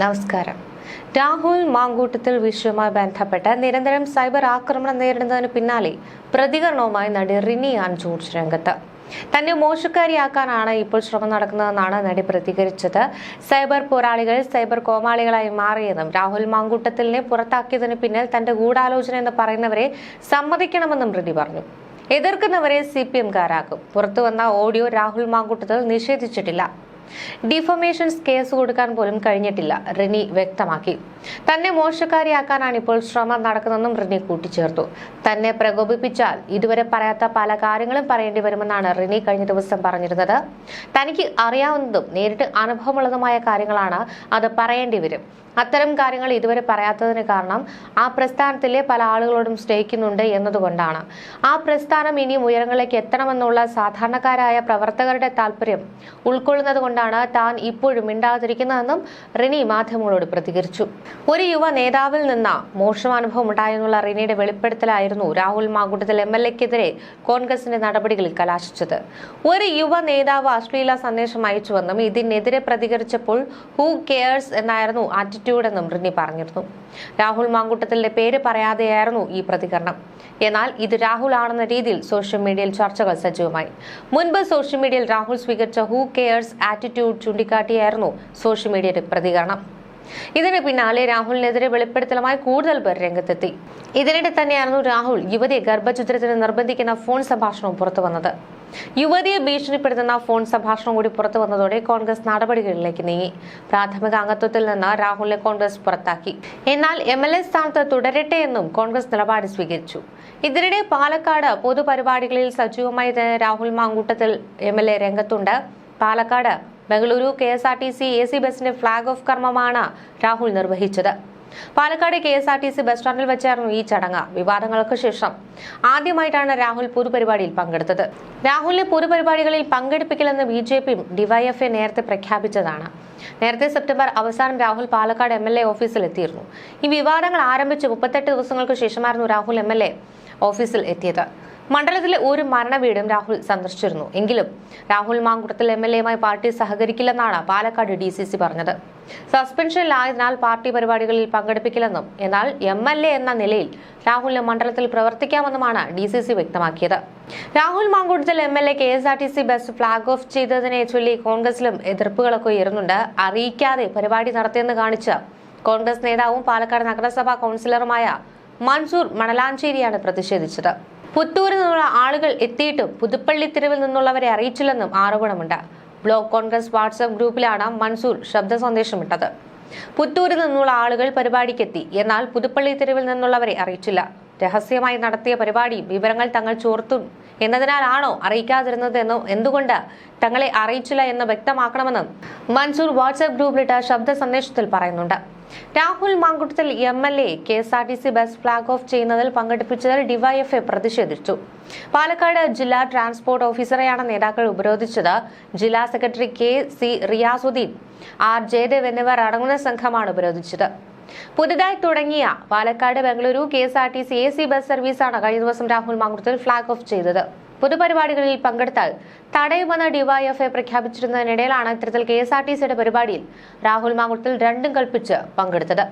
നമസ്കാരം. രാഹുൽ മാങ്കൂട്ടത്തിൽ വിഷയവുമായി ബന്ധപ്പെട്ട് നിരന്തരം സൈബർ ആക്രമണം നേരിടുന്നതിന് പിന്നാലെ പ്രതികരണവുമായി നടി റിനി ആൻ ജോർജ് രംഗത്ത്. തന്നെ മോശക്കാരിയാക്കാനാണ് ഇപ്പോൾ ശ്രമം നടക്കുന്നതെന്നാണ് നടി പ്രതികരിച്ചത്. സൈബർ പോരാളികൾ സൈബർ കോമാളികളായി മാറിയെന്നും രാഹുൽ മാങ്കൂട്ടത്തിലിനെ പുറത്താക്കിയതിന് പിന്നിൽ തന്റെ ഗൂഢാലോചന എന്ന് പറയുന്നവരെ സമ്മതിക്കണമെന്നും റിനി പറഞ്ഞു. എതിർക്കുന്നവരെ സി പി എംകാരാക്കും പുറത്തുവന്ന ഓഡിയോ രാഹുൽ മാങ്കൂട്ടത്തിൽ നിഷേധിച്ചിട്ടില്ല. ഡിഫമേഷൻസ് കേസ് കൊടുക്കാൻ പോലും കഴിഞ്ഞിട്ടില്ല. റിനി വ്യക്തമാക്കി. തന്നെ മോശക്കാരിയാക്കാനാണ് ഇപ്പോൾ ശ്രമം നടക്കുന്നതെന്നും റിനി കൂട്ടിച്ചേർത്തു. തന്നെ പ്രകോപിപ്പിച്ചാൽ ഇതുവരെ പറയാത്ത പല കാര്യങ്ങളും പറയേണ്ടി വരുമെന്നാണ് റിനി കഴിഞ്ഞ ദിവസം പറഞ്ഞിരുന്നത്. തനിക്ക് അറിയാവുന്നതും നേരിട്ട് അനുഭവമുള്ളതുമായ കാര്യങ്ങളാണ് അത് പറയേണ്ടി വരും. അത്തരം കാര്യങ്ങൾ ഇതുവരെ പറയാത്തതിന് കാരണം ആ പ്രസ്ഥാനത്തിലെ പല ആളുകളോടും സ്നേഹിക്കുന്നുണ്ട് എന്നതുകൊണ്ടാണ്. ആ പ്രസ്ഥാനം ഇനിയും ഉയരങ്ങളിലേക്ക് എത്തണമെന്നുള്ള സാധാരണക്കാരായ പ്രവർത്തകരുടെ താല്പര്യം ഉൾക്കൊള്ളുന്നത് കൊണ്ടാണ് താൻ ഇപ്പോഴും മിണ്ടാതിരിക്കുന്നതെന്നും റിനി മാധ്യമങ്ങളോട് പ്രതികരിച്ചു. ഒരു യുവ നേതാവിൽ നിന്ന് മോശം അനുഭവം ഉണ്ടായെന്നുള്ള റിനിയുടെ വെളിപ്പെടുത്തലായിരുന്നു രാഹുൽ മാങ്കൂട്ടത്തിൽ എം എൽ എക്കെതിരെ കോൺഗ്രസിന്റെ നടപടികളിൽ കലാശിച്ചത്. ഒരു യുവ നേതാവ് അശ്ലീല സന്ദേശം അയച്ചുവെന്നും ഇതിനെതിരെ പ്രതികരിച്ചപ്പോൾ ഹൂ കെയർസ് എന്നായിരുന്നു ആറ്റിറ്റ്യൂഡ് എന്നും റിനി പറഞ്ഞിരുന്നു. രാഹുൽ മാങ്കൂട്ടത്തിന്റെ പേര് പറയാതെയായിരുന്നു ഈ പ്രതികരണം. എന്നാൽ ഇത് രാഹുൽ ആണെന്ന രീതിയിൽ സോഷ്യൽ മീഡിയയിൽ ചർച്ചകൾ സജീവമായി. മുൻപ് സോഷ്യൽ മീഡിയയിൽ രാഹുൽ സ്വീകരിച്ച ഹൂ കെയർസ് ആറ്റിറ്റ്യൂഡ് ചൂണ്ടിക്കാട്ടിയായിരുന്നു സോഷ്യൽ മീഡിയയുടെ പ്രതികരണം. ഇതിന് പിന്നാലെ രാഹുലിനെതിരെ വെളിപ്പെടുത്തലുമായി കൂടുതൽ പേർ രംഗത്തെത്തി. ഇതിനിടെ തന്നെയായിരുന്നു രാഹുൽ യുവതിയെ ഗർഭചിത്രത്തിന് നിർബന്ധിക്കുന്ന ഫോൺ സംഭാഷണവും പുറത്തു വന്നത്. യുവതിയെ ഭീഷണിപ്പെടുത്തുന്ന ഫോൺ സംഭാഷണം കൂടി പുറത്തു വന്നതോടെ കോൺഗ്രസ് നടപടികളിലേക്ക് നീങ്ങി. പ്രാഥമിക അംഗത്വത്തിൽ നിന്ന് രാഹുലിനെ കോൺഗ്രസ് പുറത്താക്കി. എന്നാൽ എം എൽ എ സ്ഥാനത്ത് തുടരട്ടെ എന്നും കോൺഗ്രസ് നിലപാട് സ്വീകരിച്ചു. ഇതിനിടെ പാലക്കാട് പൊതുപരിപാടികളിൽ സജീവമായി Rahul Mamkootathil M L A രംഗത്തുണ്ട്. Palakkad Bengaluru K S R T C A C ബസിന്റെ ഫ്ളാഗ് ഓഫ് കർമ്മമാണ് രാഹുൽ നിർവഹിച്ചത്. Palakkad K S R T C bus സ്റ്റാൻഡിൽ വെച്ചായിരുന്നു ഈ ചടങ്ങ്. വിവാദങ്ങൾക്ക് ശേഷം ആദ്യമായിട്ടാണ് രാഹുൽ പൊതുപരിപാടിയിൽ പങ്കെടുത്തത്. രാഹുലിനെ പൊതുപരിപാടികളിൽ പങ്കെടുപ്പിക്കില്ലെന്ന് ബി ജെ പിയും ഡിവൈഎഫ്ഐ നേരത്തെ പ്രഖ്യാപിച്ചതാണ്. നേരത്തെ സെപ്റ്റംബർ അവസാനം Rahul Palakkad M L A ഓഫീസിൽ എത്തിയിരുന്നു ഈ വിവാദങ്ങൾ ആരംഭിച്ച് മുപ്പത്തെട്ട് ദിവസങ്ങൾക്ക് ശേഷമായിരുന്നു രാഹുൽ എം എൽ എ ഓഫീസിൽ എത്തിയത്. മണ്ഡലത്തിലെ ഒരു മരണവീടും രാഹുൽ സന്ദർശിച്ചിരുന്നു. എങ്കിലും Rahul Mamkootathil M L party സഹകരിക്കില്ലെന്നാണ് Palakkad D C C പറഞ്ഞത്. സസ്പെൻഷനിലായതിനാൽ പാർട്ടി പരിപാടികളിൽ പങ്കെടുപ്പിക്കില്ലെന്നും എന്നാൽ എം എൽ എ എന്ന നിലയിൽ രാഹുലിന് മണ്ഡലത്തിൽ പ്രവർത്തിക്കാമെന്നുമാണ് ഡി സി സി വ്യക്തമാക്കിയത്. Rahul Mamkootathil M L A K S R T C bus flag off ചെയ്തതിനെ ചൊല്ലി കോൺഗ്രസിലും എതിർപ്പുകളൊക്കെ ഉയരുന്നുണ്ട്. അറിയിക്കാതെ പരിപാടി നടത്തിയെന്ന് കാണിച്ച് കോൺഗ്രസ് നേതാവും പാലക്കാട് നഗരസഭാ കൗൺസിലറുമായ മൻസൂർ മണലാഞ്ചേരിയാണ് പ്രതിഷേധിച്ചത്. പുത്തൂരിൽ നിന്നുള്ള ആളുകൾ എത്തിയിട്ടും പുതുപ്പള്ളി തെരുവിൽ നിന്നുള്ളവരെ അറിയിച്ചില്ലെന്നും ആരോപണമുണ്ട്. ബ്ലോക്ക് കോൺഗ്രസ് വാട്സാപ്പ് ഗ്രൂപ്പിലാണ് മൻസൂർ ശബ്ദ സന്ദേശമിട്ടത് പുത്തൂരിൽ നിന്നുള്ള ആളുകൾ പരിപാടിക്കെത്തി. എന്നാൽ പുതുപ്പള്ളി തെരുവിൽ നിന്നുള്ളവരെ അറിയിച്ചില്ല. രഹസ്യമായി നടത്തിയ പരിപാടി വിവരങ്ങൾ തങ്ങൾ ചോർത്തും. എന്നതിനാലാണോ അറിയിക്കാതിരുന്നത് എന്നോ എന്തുകൊണ്ട് തങ്ങളെ അറിയിച്ചില്ല എന്ന് വ്യക്തമാക്കണമെന്നും മൻസൂർ വാട്സാപ്പ് ഗ്രൂപ്പിലിട്ട ശബ്ദ സന്ദേശത്തിൽ പറയുന്നുണ്ട്. Rahul Mamkootathil M L A K S R T C bus flag off ചെയ്യുന്നതിൽ പങ്കെടുപ്പിച്ചതിൽ ഡിവൈഎഫ്ഐ പ്രതിഷേധിച്ചു. പാലക്കാട് ജില്ലാ ട്രാൻസ്പോർട്ട് ഓഫീസറെയാണ് നേതാക്കൾ ഉപരോധിച്ചത്. ജില്ലാ secretary K C Riyasudheen R Jayadev എന്നിവർ അടങ്ങുന്ന സംഘമാണ് ഉപരോധിച്ചത്. പുതുതായി തുടങ്ങിയ Palakkad Bengaluru K S R T C A C bus സർവീസാണ് കഴിഞ്ഞ ദിവസം രാഹുൽ മാങ്കുട്ടത്തിൽ ഫ്ളാഗ് ഓഫ് ചെയ്തത്. പൊതുപരിപാടികളിൽ പങ്കെടുത്താൽ തടയുമെന്ന് ഡിവൈഎഫ്ഐ പ്രഖ്യാപിച്ചിരുന്നതിനിടയിലാണ് ഇത്തരത്തിൽ കെ എസ് ആർ ടി സിയുടെ പരിപാടിയിൽ രാഹുൽ മാങ്കുളത്തിൽ രണ്ടും കൽപ്പിച്ച് പങ്കെടുത്തത്.